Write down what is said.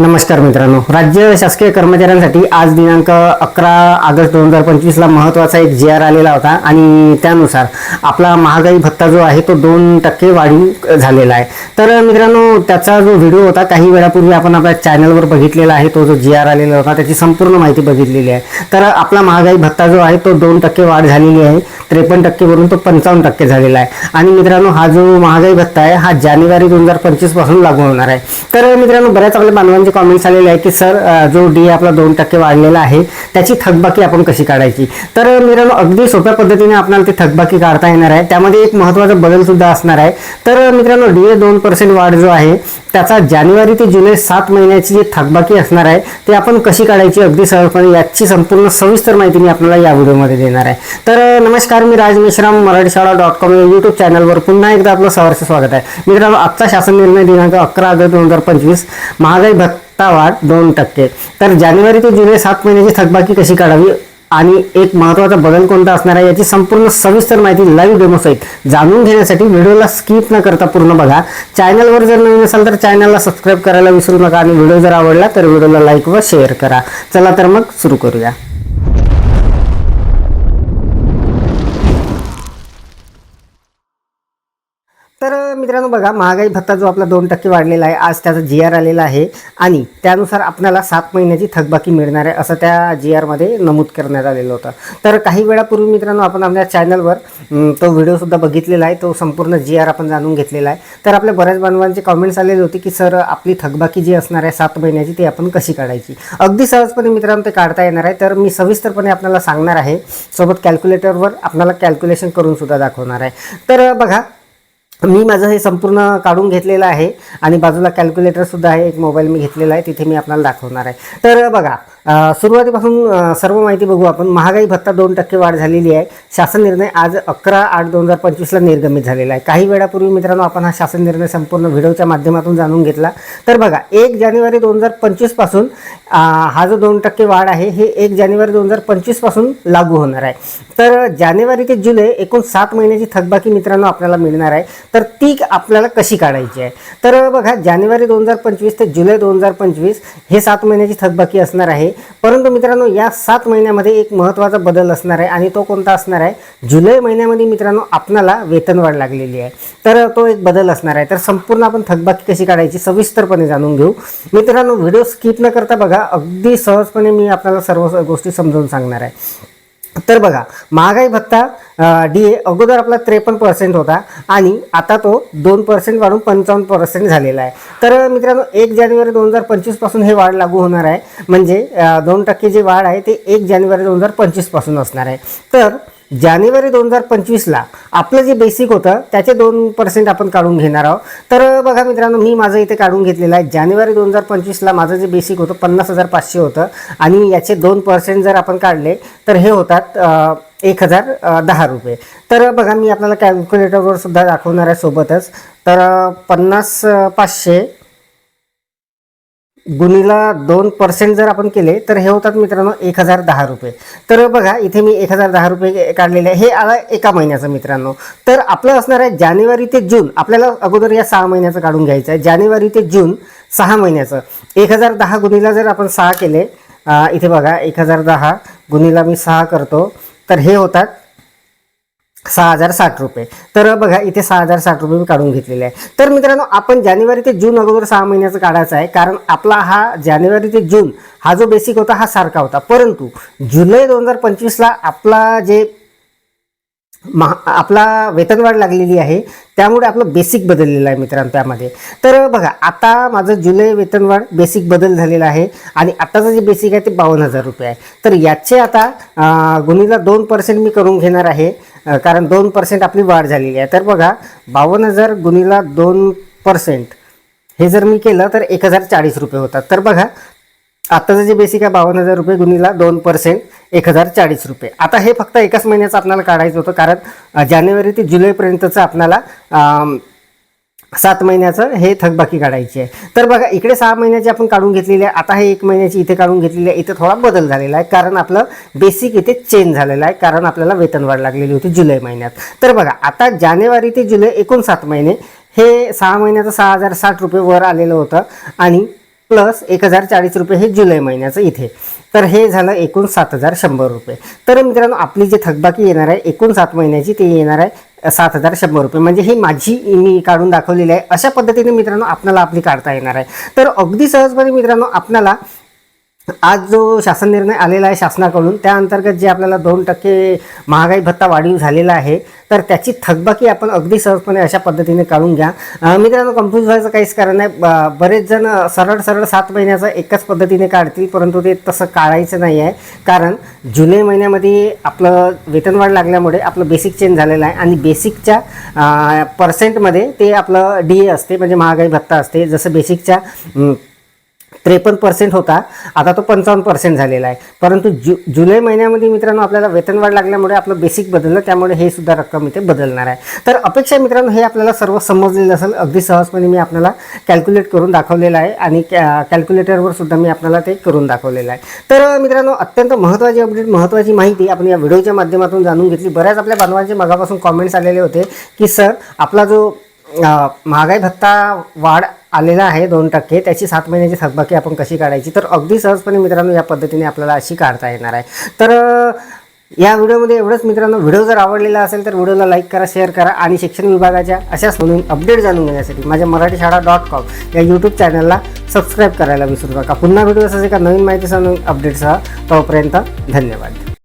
नमस्कार मित्रांनो. राज्य शासकीय कर्मचाऱ्यांसाठी आज दिनांक अकरा ऑगस्ट दोन हजार पंचवीसला महत्त्वाचा एक जी आर आलेला होता आणि त्यानुसार आपला महागाई भत्ता जो आहे तो दोन टक्के वाढीव झालेला आहे. तर मित्रांनो त्याचा जो व्हिडिओ होता काही वेळापूर्वी आपण आपल्या चॅनलवर बघितलेला आहे तो जो जी आर आलेला होता त्याची संपूर्ण माहिती बघितलेली आहे. तर आपला महागाई भत्ता जो आहे तो दोन टक्के वाढ झालेली आहे. त्रेपन्न टक्केवरून तो पंचावन्न टक्के झालेला आहे. आणि मित्रांनो हा जो महागाई भत्ता आहे हा जानेवारी दोन हजार पंचवीसपासून लागू होणार आहे. तर मित्रांनो बऱ्याच आपल्या बांधवांचे कॉमेंट्स आलेले आहे की सर जो डी आपला दोन टक्के वाढलेला आहे त्याची थकबाकी आपण कशी काढायची? तर मित्रांनो अगदी सोप्या पद्धतीने आपल्याला ती थकबाकी काढता येणार आहे. त्यामध्ये एक महत्त्वाचा बदल सुद्धा असणार आहे. तर मित्रांनो डी ए दोन पर्सेंट वाढ जो आहे त्याचा जानेवारी ते जुलै सात महिन्याची जी थकबाकी असणार आहे ते आपण कशी काढायची अगदी सहजपणे याची संपूर्ण सविस्तर माहिती मी आपल्याला या व्हिडिओमध्ये देणार आहे. तर नमस्कार मी राज मेश्राम मराठी शाळा डॉट कॉम या यूट्यूब चॅनलवर पुन्हा एकदा आपलं सहर्ष स्वागत आहे. मित्रांनो आजचा शासन निर्णय दिनांक अकरा ऑगस्ट दोन हजार पंचवीस महागाई भत्ता वाढ दोन टक्के. तर जानेवारी ते जुलै सात महिन्याची थकबाकी कशी काढावी आणि एक महत्त्वाचा बदल कोणता असणार आहे याची संपूर्ण सविस्तर माहिती लाईव्ह डेमोसहित जाणून घेण्यासाठी व्हिडिओला स्किप न करता पूर्ण बघा. चॅनलवर जर नवीन असाल तर चॅनलला सबस्क्राईब करायला विसरू नका आणि व्हिडिओ जर आवडला तर व्हिडिओला लाईक व शेअर करा. चला तर मग सुरू करूया. तर मित्रांनो बघा महागाई भत्ता जो आपला दोन टक्के वाढलेला आहे आज त्याचा जी आर आलेला आहे आणि त्यानुसार आपल्याला सात महिन्याची थकबाकी मिळणार आहे असं त्या जी आरमध्ये नमूद करण्यात आलेलं होतं. तर काही वेळापूर्वी मित्रांनो आपण आपल्या चॅनलवर तो व्हिडिओसुद्धा बघितलेला आहे तो संपूर्ण जी आर आपण जाणून घेतलेला आहे. तर आपल्या बऱ्याच बांधवांचे कॉमेंट्स आलेले होते की सर आपली थकबाकी जी असणार आहे सात महिन्याची ती आपण कशी काढायची? अगदी सहजपणे मित्रांनो ते काढता येणार आहे. तर मी सविस्तरपणे आपल्याला सांगणार आहे. सोबत कॅल्क्युलेटरवर आपल्याला कॅल्क्युलेशन करून सुद्धा दाखवणार आहे. तर बघा मी माझं हे संपूर्ण काढून घेतलेलं आहे आणि बाजूला कॅल्क्युलेटरसुद्धा आहे एक मोबाईल मी घेतलेला आहे तिथे मी आपल्याला दाखवणार आहे. तर बघा सुरुवातीपासून सर्व माहिती बघू आपण. महागाई भत्ता दोन टक्के वाढ झालेली आहे. शासन निर्णय आज अकरा आठ दोन हजार पंचवीसला निर्गमित झालेला आहे. काही वेळापूर्वी मित्रांनो आपण हा शासन निर्णय संपूर्ण व्हिडिओच्या माध्यमातून जाणून घेतला. तर बघा एक जानेवारी दोन हजार पंचवीसपासून हा जो दोन टक्के वाढ आहे हे एक जानेवारी दोन हजार पंचवीसपासून लागू होणार आहे. तर जानेवारी ते जुलै एकूण सात महिन्याची थकबाकी मित्रांनो आपल्याला मिळणार आहे. तर ती आपल्याला कशी काढायची आहे? तर बघा जानेवारी दोन हजार पंचवीस ते जुलै दोन हजार पंचवीस हे सात महिन्याची थकबाकी असणार आहे. परंतु मित्रांनो या सात महिन्यामध्ये एक महत्त्वाचा बदल असणार आहे आणि तो कोणता असणार आहे? जुलै महिन्यामध्ये मित्रांनो आपणाला वेतनवाढ लागलेली आहे. तर तो एक बदल असणार आहे. तर संपूर्ण आपण थकबाकी कशी काढायची सविस्तरपणे जाणून घेऊ. मित्रांनो व्हिडिओ स्किप न करता बघा अगदी सहजपणे मी आपल्याला सर्व गोष्टी समजावून सांगणार आहे. तर बघा महागाई भत्ता डी ए अगोदर आपला त्रेपन्न पर्सेंट होता आणि आता तो दोन पर्सेंट वाढून पंचावन्न पर्सेंट झालेला आहे. तर मित्रांनो एक जानेवारी दोन हजार पंचवीसपासून हे वाढ लागू होणार आहे. म्हणजे दोन टक्के जे वाढ आहे ते एक जानेवारी दोन हजार पंचवीसपासून असणार आहे. तर जानेवारी दोन हजार पंचवीसला आपलं जे बेसिक होतं त्याचे दोन पर्सेंट आपण काढून घेणार आहोत. तर बघा मित्रांनो मी माझं इथे काढून घेतलेलं आहे. जानेवारी दोन हजार पंचवीसला माझं जे बेसिक होतं पन्नास हजार पाचशे होतं. आणि याचे दोन पर्सेंट जर आपण काढले तर हे होतात एक हजार दहा रुपये. तर बघा मी आपल्याला कॅल्क्युलेटरवर सुद्धा दाखवणार आहे सोबतच. तर पन्नास पाचशे गुणीला दोन पर्सेंट जर आपण केले तर हे होतात मित्रांनो एक हजार दहा रुपये. तर बघा इथे मी एक हजार दहा रुपये काढलेले आहे. हे आलं एका महिन्याचं मित्रांनो. तर आपलं असणार आहे जानेवारी ते जून. आपल्याला अगोदर या सहा महिन्याचं काढून घ्यायचं आहे. जानेवारी ते जून सहा महिन्याचं. एक हजार दहा गुणीला जर आपण सहा केले इथे बघा एक हजार दहा गुणीला मी सहा करतो. तर हे होतात सहा हजार साठ रुपये. तर बघा इथे सहा हजार साठ रुपये मी काढून घेतलेले आहे. तर मित्रांनो आपण जानेवारी ते जून अगोदर सहा महिन्याचं काढायचं आहे. कारण आपला हा जानेवारी ते जून हा जो बेसिक होता हा सारखा होता. परंतु जुलै दोन हजार पंचवीसला आपला जे महा आपला वेतनवाढ लागलेली आहे त्यामुळे आपलं बेसिक बदललेलं आहे मित्रांनो त्यामध्ये. तर बघा आता माझं जुलै वेतनवाढ बेसिक बदल झालेला आहे आणि आत्ताचं जे बेसिक आहे ते बावन्न हजार रुपये आहे. तर याचे आता अं, गुणीला दोन पर्सेंट मी करून घेणार आहे. कारण दोन पर्सेंट आपली वाढ झालेली आहे. तर बघा बावन्न हजार गुणीला दोन पर्सेंट हे जर मी केलं तर एक हजार चाळीस रुपये होतात. तर बघा आत्ताचं जे बेसिक आहे बावन्न हजार रुपये गुणीला दोन पर्सेंट एक हजार चाळीस रुपये. आता हे फक्त एकाच महिन्याचं आपल्याला काढायचं होतं कारण जानेवारी ते जुलैपर्यंतचं आपल्याला सात महिन्याचं हे थकबाकी काढायची आहे. तर बघा इकडे सहा महिन्याची आपण काढून घेतलेली आहे. आता हे एक महिन्याची इथे काढून घेतलेली आहे. इथे थोडा बदल झालेला आहे. कारण आपलं बेसिक इथे चेंज झालेलं आहे. कारण आपल्याला वेतनवाढ लागलेली होती जुलै महिन्यात. तर बघा आता जानेवारी ते जुलै एकूण सात महिने हे सहा महिन्याचं सहा हजार साठ रुपये वर आलेलं होतं. आणि प्लस एक हजार चाळीस रुपये हे जुलै महिन्याचं इथे. तर हे झालं एकूण सात हजार शंभर रुपये. तर मित्रांनो आपली जी थकबाकी येणार आहे एकूण सात महिन्याची ती येणार आहे सात हजार शंभर रुपये. म्हणजे ही माझी मी काढून दाखवलेली आहे. अशा पद्धतीने मित्रांनो आपल्याला आपली काढता येणार आहे. तर अगदी सहजपणे मित्रांनो आपल्याला आज जो शासन निर्णय आलेला आहे शासनाकडून त्या अंतर्गत जे आपल्याला दोन टक्के महागाई भत्ता वाढीव झालेला आहे तर त्याची थकबाकी आपण अगदी सहजपणे अशा पद्धतीने काढून घ्या. मित्रांनो कन्फ्यूज व्हायचं काहीच कारण नाही. बरेच जण सरळ सरळ सात महिन्याचं एकाच पद्धतीने काढतील परंतु ते तसं काढायचं नाही आहे. कारण जुलै महिन्यामध्ये आपलं वेतनवाढ लागल्यामुळे आपलं बेसिक चेंज झालेलं आहे आणि बेसिकच्या पर्सेंटमध्ये ते आपलं डी ए असते म्हणजे महागाई भत्ता असते. जसं बेसिकच्या त्रेपन्न पर्सेंट होता. आता तो पंचावन्न पर्सेंट झालेला आहे. परंतु जु जुलै महिन्यामध्ये मित्रांनो आपल्याला वेतनवाढ लागल्यामुळे आपलं बेसिक बदललं त्यामुळे हे सुद्धा रक्कम इथे बदलणार आहे. तर अपेक्षा मित्रांनो हे आपल्याला सर्व समजलेलं असेल. अगदी सहजपणे मी आपल्याला कॅल्क्युलेट करून दाखवलेलं आहे आणि कॅ कॅल्क्युलेटरवर सुद्धा मी आपल्याला ते करून दाखवलेलं आहे. तर मित्रांनो अत्यंत महत्त्वाची अपडेट महत्त्वाची माहिती आपण या व्हिडिओच्या माध्यमातून जाणून घेतली. बऱ्याच आपल्या बांधवांचे मगापासून कॉमेंट्स आलेले होते की सर आपला जो महागाई भत्ता वाढ आलेला आहे दोन टक्के. त्याची सात महिन्याची थकबाकी आपण कशी काढायची? तर अगदी सहजपणे मित्रांनो या पद्धतीने आपल्याला अशी काढता येणार आहे. तर या व्हिडिओमध्ये एवढंच मित्रांनो. व्हिडिओ जर आवडलेला असेल तर व्हिडिओला लाईक करा शेअर करा आणि शिक्षण विभागाच्या अशाच म्हणून अपडेट जाणून घेण्यासाठी माझ्या मराठी शाळा डॉट कॉम या यूट्यूब चॅनलला सबस्क्राईब करायला विसरू नका. पुन्हा व्हिडिओ असेल एका नवीन माहितीसह नवीन अपडेटसह. तोपर्यंत धन्यवाद.